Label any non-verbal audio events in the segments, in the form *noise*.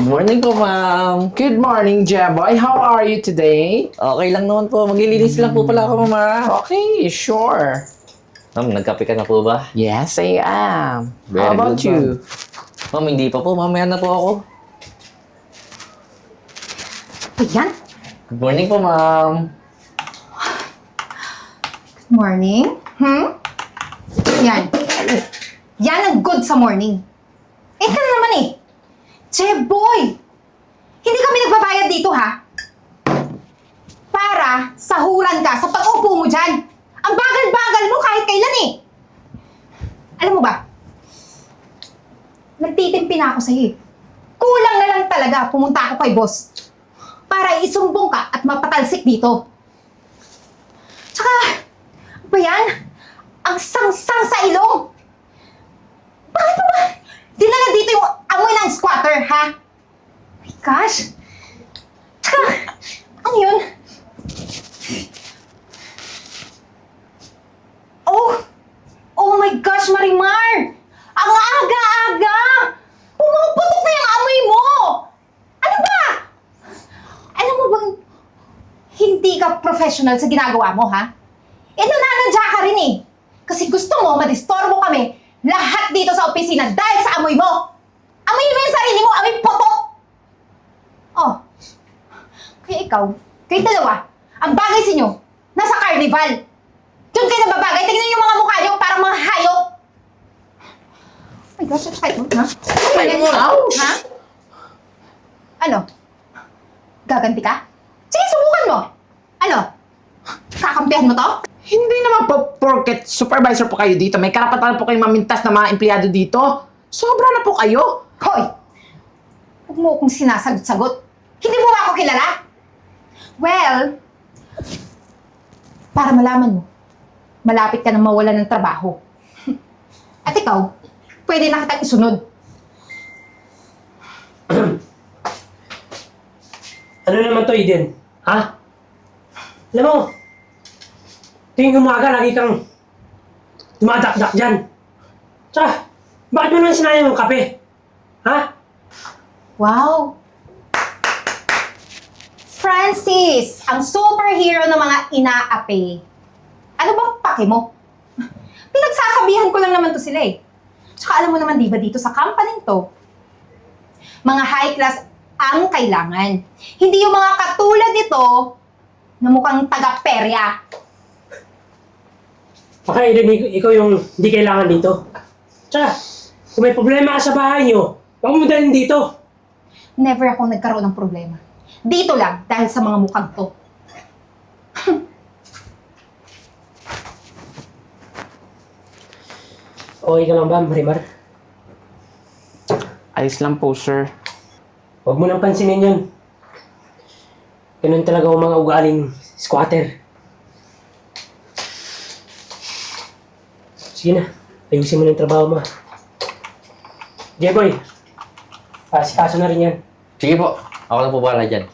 Good morning po, ma'am. Good morning, Jeboy. How are you today? Okay lang naman po. Maglilinis lang po pala ako, mama. Okay, sure. Ma'am, nagkape ka na po ba? Yes, I am. Very How about good, you? Ma'am, hindi pa po. Mamaya na po ako. Ayan. Good morning po, ma'am. Good morning. Hmm? Yan. Yan ang good sa morning. Eh, ka na naman eh. Che, boy! Hindi kami nagbabayad dito, ha? Para sahuran ka sa pag-upo mo dyan. Ang bagal-bagal mo kahit kailan eh. Alam mo ba? Nagtitimpi na ako sa'yo eh. Kulang na lang talaga pumunta ako kay boss. Para isumbong ka at mapatalsik dito. Tsaka, ano ba yan? Ang sangsang sa ilong! Bakit mo ba dinala dito yung amoy ng squatter, ha? My gosh! Tsaka, ano yun? Oh! Oh my gosh, Marimar! Ang aga-aga! Pumuputok na yung amoy mo! Ano ba? Alam mo bang hindi ka professional sa ginagawa mo, ha? Eh, nananadya ka rin eh. Kasi gusto mo madistorbo kami lahat dito sa opisina dahil sa amoy mo. Amoy mo yung sarili mo, amoy putok! Oh. Kaya ikaw, kayo dalawa, ang bagay sa inyo, nasa carnival. Doon kayo nababagay, tingnan yung mga mukha niyo parang mga hayop. Oh my gosh, at saka ito, ha? gosh! Ha? Ano? Gaganti ka? Sige, subukan mo. Ano? Kakampihan mo to? Hindi naman po porket supervisor po kayo dito. May karapatan po kayong mamintas na mga empleyado dito. Sobra na po kayo. Hoy! Huwag mo akong sinasagot-sagot. Hindi mo ba ako kilala? Well, para malaman mo, malapit ka na mawala ng trabaho. *laughs* At ikaw, pwede na kitang isunod. *clears throat* Ano naman to, Eden? Ha? Alam mo, tuwing umaga, lagi kang dumadakdak dyan. Tsaka, bakit mo naman sinayang yung kape? Ha? Wow! Francis, ang superhero ng mga inaapi. Ano bang pake mo? Pinagsasabihan ko lang naman to sila eh. Tsaka alam mo naman di ba dito sa company to, mga high class ang kailangan. Hindi yung mga katulad nito na mukhang taga-perya. Baka Eden, ik- ikaw yung hindi kailangan dito. Tsaka, kung may problema ka sa bahay nyo, huwag mo dalhin dito. Never ako nagkaroon ng problema. Dito lang dahil sa mga mukhang to. *laughs* Okay ka lang ba, Marimar? Ayos lang po, sir. Huwag mo nang pansinin yun. Ganun talaga ang mga ugaling squatter. Sige na, ayusin mo na yung trabaho mo. Jeboy, pasikaso na rin yan. Sige po. Ako na po pala dyan.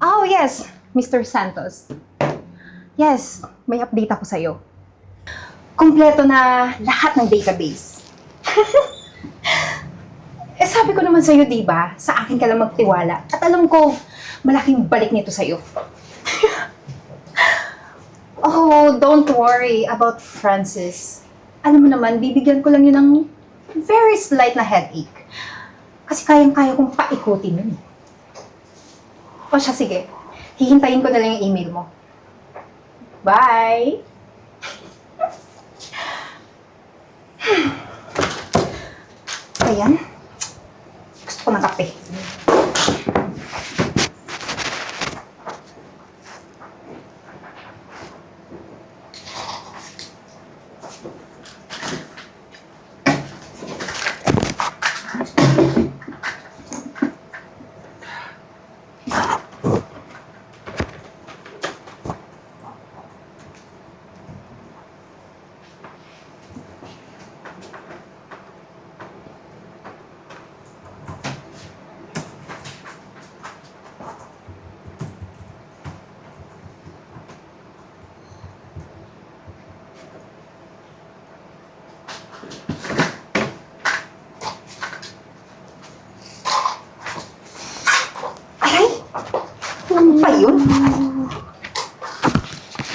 Oh, yes, Mr. Santos. Yes, may update ako sa'yo. Kompleto na lahat ng database. *laughs* eh, sabi ko naman sa'yo, di ba? Sa akin ka lang magtiwala. At alam ko, malaking balik nito sa'yo. *laughs* oh, don't worry about Francis. Alam mo naman, bibigyan ko lang yun ng very slight na headache. Kasi kayang-kaya kong paikutin yun. O siya, sige. Hihintayin ko na lang yung email mo. Bye! Ayan. Gusto ko ng kape.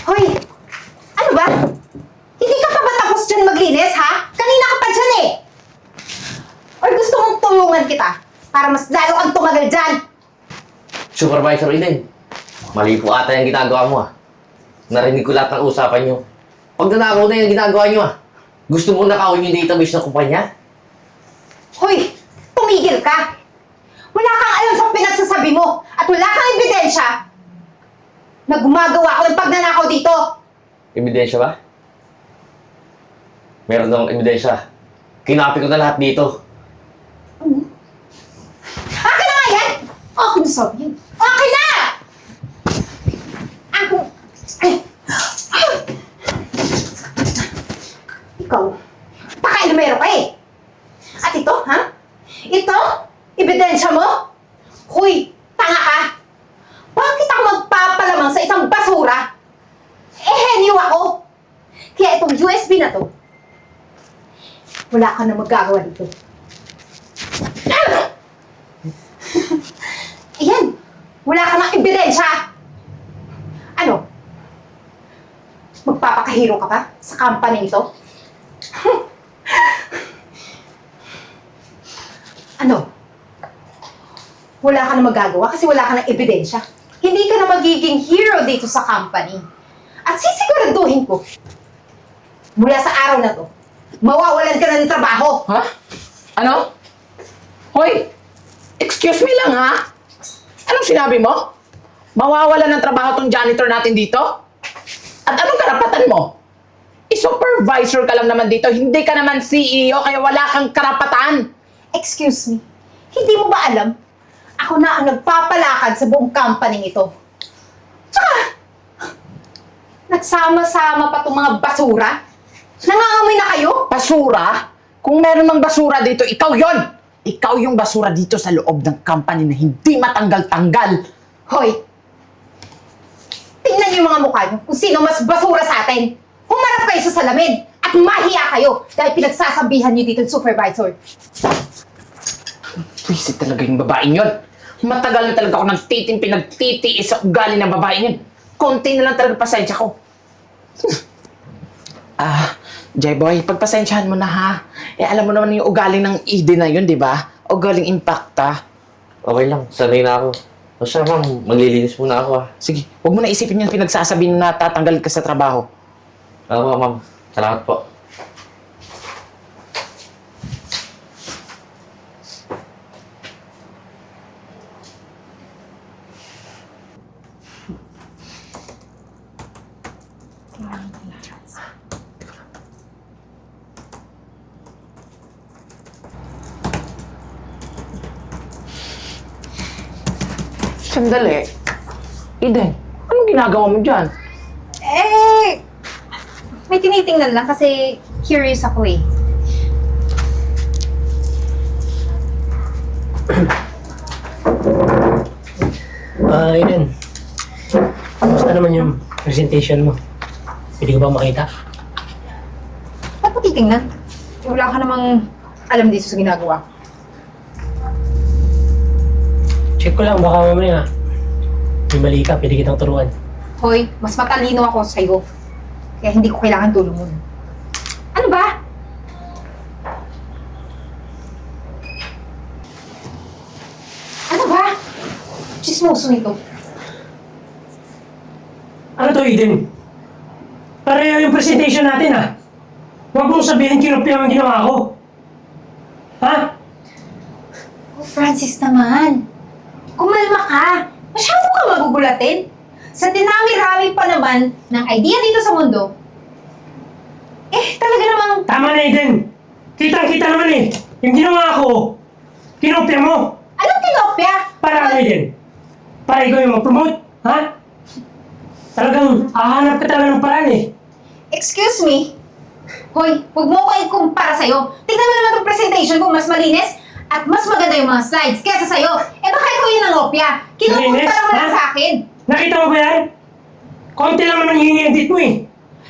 Hoy! Ano ba? Hindi ka pa ba tapos dyan maglinis, ha? Kanina ka pa dyan eh! Or gusto mong tulungan kita para mas lalo kang tumagal dyan? Supervisor Eden, mali po ata yung ginagawa mo ah. Narinig ko lahat ng usapan nyo. Pag nanakaw na yung ginagawa nyo ah. Gusto mo nakawin yung database ng kumpanya? Hoy! Tumigil ka! Wala kang alam sa pinagsasabi mo at wala kang ebidensya na gumagawa ako ng pagnanakaw dito! Ebidensya ba? Meron akong ebidensya. Kinapi ko na lahat dito. Akin na nga yan! Akin na sabi yan! Akin na! Ako... Ay! Ikaw, pakailumero ka eh! At ito, ha? Ito? Ebidensya mo? Huy, tanga ka! Bakit ako magpapalamang sa isang basura? Eh, henyo ako! Kaya itong USB na to, wala ka na magagawa dito. Ayan! Wala ka ng ebidensya! Ano? Magpapakahiro ka pa sa company ito? ano? Wala ka na magagawa kasi wala ka ng ebidensya. Hindi ka na magiging hero dito sa company. At sisiguraduhin ko, mula sa araw na to, mawawalan ka na ng trabaho. Ha? Ano? Hoy! Excuse me lang ha? Anong sinabi mo? Mawawala ng trabaho tong janitor natin dito? At anong karapatan mo? I-supervisor ka lang naman dito, hindi ka naman CEO kaya wala kang karapatan. Excuse me, hindi mo ba alam? Ako na ang nagpapalakad sa buong company ito. Tsaka, nagsama-sama pa itong mga basura. Nangangamoy na kayo? Basura? Kung meron ng basura dito, ikaw yon. Ikaw yung basura dito sa loob ng company na hindi matanggal-tanggal. Hoy, tingnan niyo yung mga mukha niyo kung sino mas basura sa atin. Humarap kayo sa salamin at mahiya kayo dahil pinagsasabihan niyo dito yung supervisor. Visit talaga yung babaeng yun. Matagal na talaga ako nagtitim, pinagtitiis sa ugali ng babaeng yun. Konti na lang talaga pasensya ko. *laughs* Ah, J-Boy, pagpasensyahan mo na ha. Eh, alam mo naman yung ugali ng Eden na yun, di ba? Ugaling impacta. Okay lang, sanay na ako. O siya ma'am, maglilinis muna ako ah. Sige, huwag mo na isipin yung pinagsasabi na tatanggal ka sa trabaho. Oo ma'am, salamat po. Sandali. Eden, anong ginagawa mo dyan? Eh, may tinitingnan lang kasi curious ako eh. *clears throat* Ah, Aiden. Kamusta naman yung presentation mo? Pwede ko ba makita? Ba't mo titingnan? Wala ka namang alam dito sa ginagawa. Check ko lang, baka mamaya may mali ka, pwede kitang turuan. Hoy, mas matalino ako sa'yo. Kaya hindi ko kailangan tulong mo. Ano ba? Ano ba? Chismoso nito. Ano to, Eden? Pareho yung presentation natin, ah. Huwag mong sabihin kinopya ang ginawa ko. Ha? Oh, Francis naman. Kumalma ka. Masyado ka magugulatin. Sa dinami-rami pa naman ng idea dito sa mundo, eh, talaga namang Tama na, Eden. Kitang-kita naman eh. Yung ginawa ko, kinopya mo. Anong kinopya? Para ano, Eden? Para ikaw yung mag-promote, ha? Talagang hahanap ka talaga ng paraan eh. Excuse me? Hoy, huwag mo ko ikumpara sa'yo. Tingnan mo naman itong presentation ko, mas malinis at mas maganda yung mga slides kesa sa'yo. Eh baka ikaw yun ang opya. Kinukumpara mo Malinis, lang ha? sa akin. Nakita mo ba yan? Konti lang naman yung ini-edit mo eh.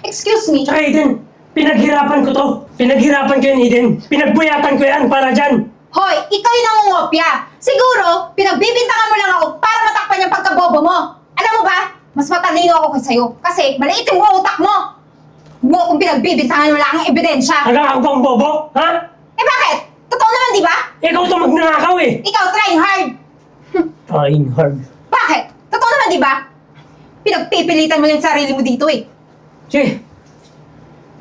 Excuse me? Tsaka Eden, pinaghirapan ko to. Pinaghirapan ko yan, Eden. Pinagbuyatan ko yan para dyan. Hoy, ikaw yung nangungopya. Siguro, pinagbibintangan mo lang ako para matakpan yung pagkabobo mo. sa'yo. Kasi maliit yung utak mo. Huwag mo akong pinagbibintangan, wala kang ebidensya. Hanggang ako bang bobo? Ha? Eh bakit? Totoo naman, di ba? Ikaw to magnanakaw eh. Ikaw trying hard. *laughs* Trying hard. Bakit? Totoo naman, di ba? Pinagpipilitan mo yung sarili mo dito eh. Sige.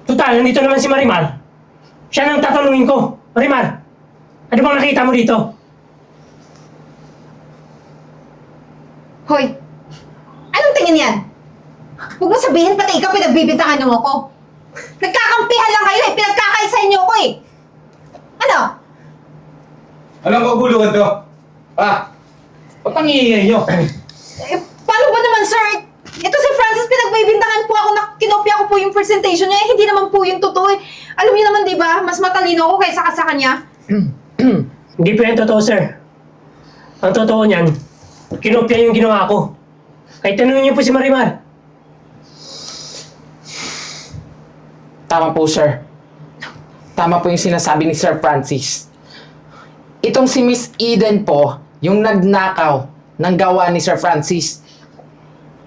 Total, nandito naman si Marimar. Siya nang tatanungin ko. Marimar, ano bang nakita mo dito? Hoy, anong tingin yan? Huwag mo sabihin pati ikaw pinagbibintangan mo ako. Nagkakampihan lang kayo eh. Pinagkakaisahan niyo ako eh. Ano? Anong kaguluhan to? Ha? Ba't ang iingay nyo? Eh, paano ba naman, sir? Ito si Francis, pinagbibintangan po ako na kinopya ko po yung presentation niya. Eh, hindi naman po yung totoo eh. Alam niyo naman, di ba? Mas matalino ako kaysa ka sa kanya. *clears throat* Hindi po yan totoo, sir. Ang totoo niyan, kinopya yung ginawa ko. Kahit tanungin niyo po si Marimar. Tama po, sir. Tama po yung sinasabi ni Sir Francis. Itong si Miss Eden po, yung nagnakaw ng gawa ni Sir Francis.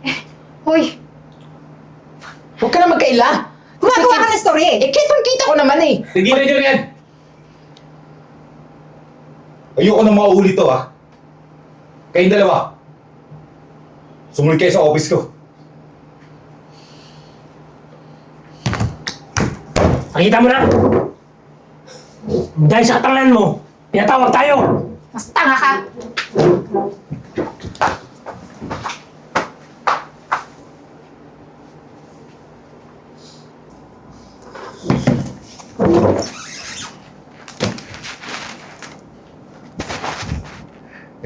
*laughs* Hoy, Huwag ka na magkaila. gumagawa ka ng story eh. Eh, kitang-kita ko naman eh. Tigilan nyo yan! Ayoko na maulit to ha. Kayong dalawa. Sumunod kayo sa office ko. Nakita mo na? Dahil sa katanganan mo, pinatawag tayo. Mas tanga ka.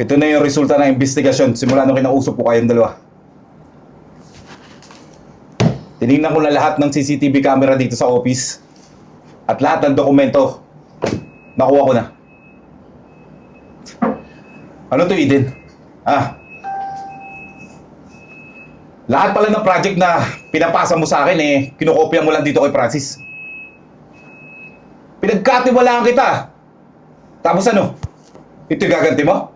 Ito na yung resulta ng investigasyon simula nung kinausap ko kayong dalawa. Tinignan ko na lahat ng CCTV camera dito sa office. At lahat ng dokumento, nakuha ko na. Ano to, Eden? Ah. Lahat pala ng project na pinapasa mo sa akin eh, kinokopya mo lang dito kay Francis. Pinagkatiwalaan kita. Tapos ano? Ito yung gaganti mo?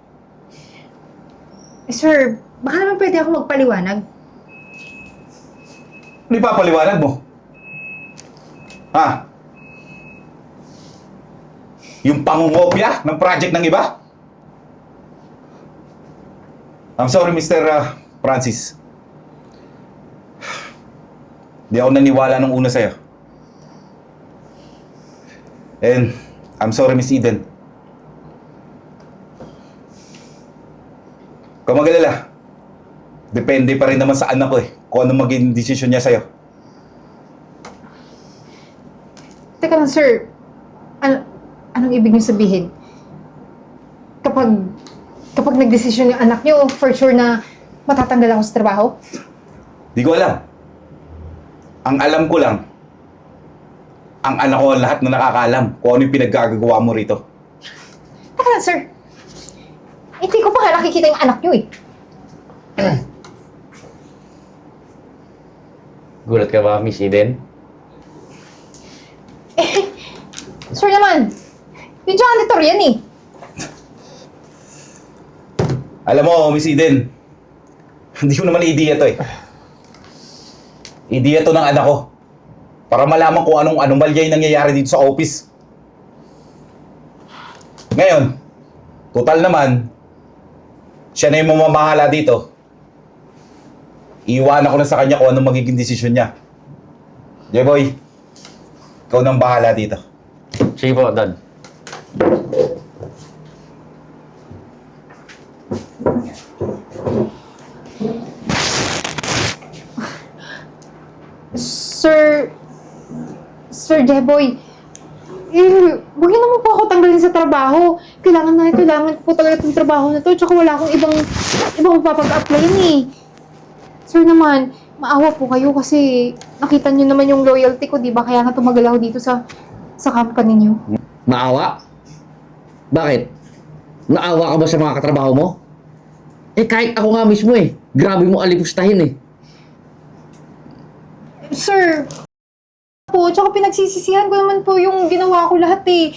Eh, sir, baka naman pwede ako magpaliwanag. Ano ipapaliwanag mo? Ha? Yung pangungopya ng project ng iba? I'm sorry, Mr. uh, Francis. Di ako naniwala nung una sa'yo. And I'm sorry, Miss Eden. Kung magalala, depende pa rin naman sa anak ko eh, kung ano maging desisyon niya sa'yo. Teka lang, sir. Ano, anong ibig niyo sabihin? Kapag, kapag nagdesisyon yung anak niyo, for sure na matatanggal ako sa trabaho? Di ko alam. Ang alam ko lang, ang anak ko ang lahat na nakakaalam kung ano yung pinaggagawa mo rito. Teka lang, sir. Hindi ko pa nga nakikita yung anak niyo eh. *clears throat* Gulat ka ba, Miss Eden? Sir naman, yung janitor yan eh. Alam mo, Miss Eden, *laughs* hindi ko naman idea to eh. Idea to ng anak ko. Para malaman kung anong anomalya yung nangyayari dito sa office. Ngayon, total naman, siya na yung mamamahala dito. Iiwanan ko na sa kanya kung anong magiging desisyon niya. Jeboy, ikaw nang bahala dito. Sige po, Dad. Sir, Sir Jeboy, eh, huwag niyo naman po ako tanggalin sa trabaho. Kailangan na, kailangan po talaga itong trabaho na to. Tsaka wala akong ibang, ibang mapapag-applyin eh. Sir naman, maawa po kayo kasi nakita niyo naman yung loyalty ko, di ba? Kaya nga tumagal ako dito sa, sa company niyo. Maawa? Bakit? Naawa ka ba sa mga katrabaho mo? Eh kahit ako nga mismo eh. Grabe mo alipustahin eh. Sir, po, tsaka pinagsisisihan ko naman po yung ginawa ko lahat eh.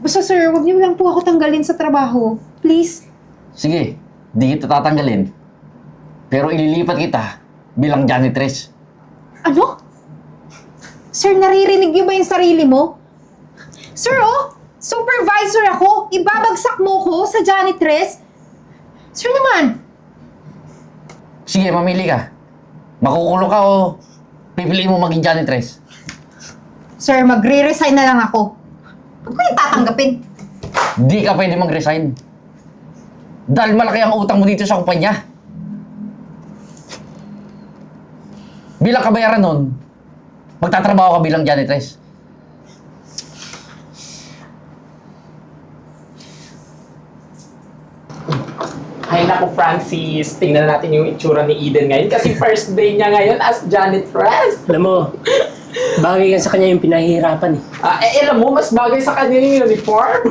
Basta sir, huwag niyo lang po ako tanggalin sa trabaho. Please. Sige, di kita tatanggalin. Pero ililipat kita bilang janitress. Ano? Sir, naririnig niyo ba yung sarili mo? Sir, oh, supervisor ako. Ibabagsak mo ko sa janitress. Sir naman, Sige, mamili ka. Makukulong ka o pipiliin mo maging janitress. sir, magre-resign na lang ako. Huwag ko yung tatanggapin. Di ka pwede mag-resign. Dahil malaki ang utang mo dito sa kumpanya. Bilang kabayaran nun, magtatrabaho ka bilang janitress. Ay naku, Francis. Tingnan natin yung itsura ni Eden ngayon kasi first day niya ngayon as janitress. Alam mo, bagay yan sa kanya yung pinahihirapan eh. Ah, eh, alam mo, mas bagay sa kanya yung uniform.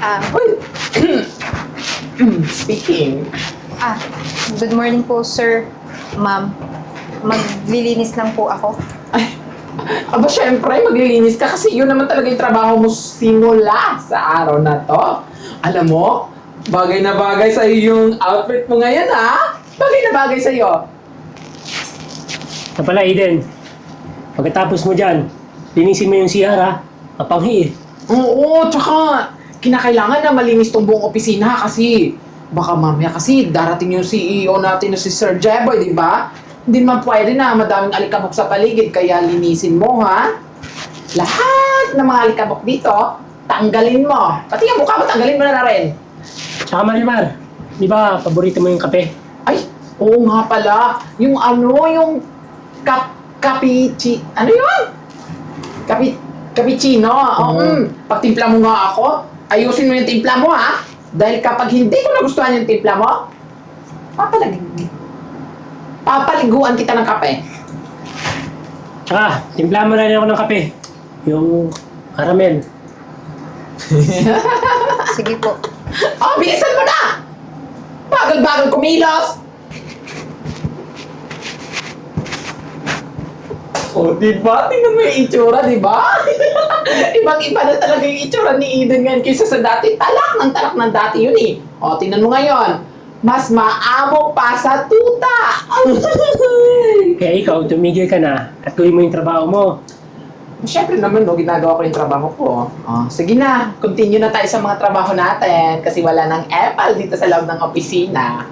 Ah, Uy. *clears throat* Speaking. ah, good morning po, sir. Ma'am, maglilinis lang po ako. Aba syempre, maglilinis ka kasi yun naman talaga yung trabaho mo simula sa araw na to. Alam mo, bagay na bagay sa yung outfit mo ngayon ha. Bagay na bagay sa iyo. Sa pala, Eden, pagkatapos mo dyan, linisin mo yung CR ha. Mapanghi eh. Oo, tsaka kinakailangan na malinis tong buong opisina kasi baka mamaya kasi darating yung CEO natin na si Sir Jeboy, di ba? Hindi naman pwede na madaming alikabok sa paligid kaya linisin mo ha. Lahat ng mga alikabok dito, tanggalin mo. Pati yung mukha mo, tanggalin mo na, na rin. Tsaka Marimar, di ba paborito mo yung kape? Ay, oo nga pala. Yung ano, yung kap, kapichi, ano yun? Kapi, cappuccino. Oo. mm. Pagtimpla mo nga ako, ayusin mo yung timpla mo ha. Dahil kapag hindi ko nagustuhan yung timpla mo, papalag, papaliguan kita ng kape. Tsaka, timpla mo na rin ako ng kape. Yung caramel. *laughs* Sige po. Oh, bilisan mo na! Bagal-bagal kumilos! Oh, di ba? Tingnan mo yung itsura, di ba? *laughs* Ibang-iba na talaga yung itsura ni Eden ngayon kaysa sa dati. Talak ng talak ng dati yun eh. O, tingnan mo ngayon. Mas maamo pa sa tuta. *laughs* Kaya ikaw, tumigil ka na at gawin mo yung trabaho mo. Siyempre naman, no, ginagawa ko yung trabaho ko. Oh, sige na, continue na tayo sa mga trabaho natin kasi wala nang epal dito sa loob ng opisina.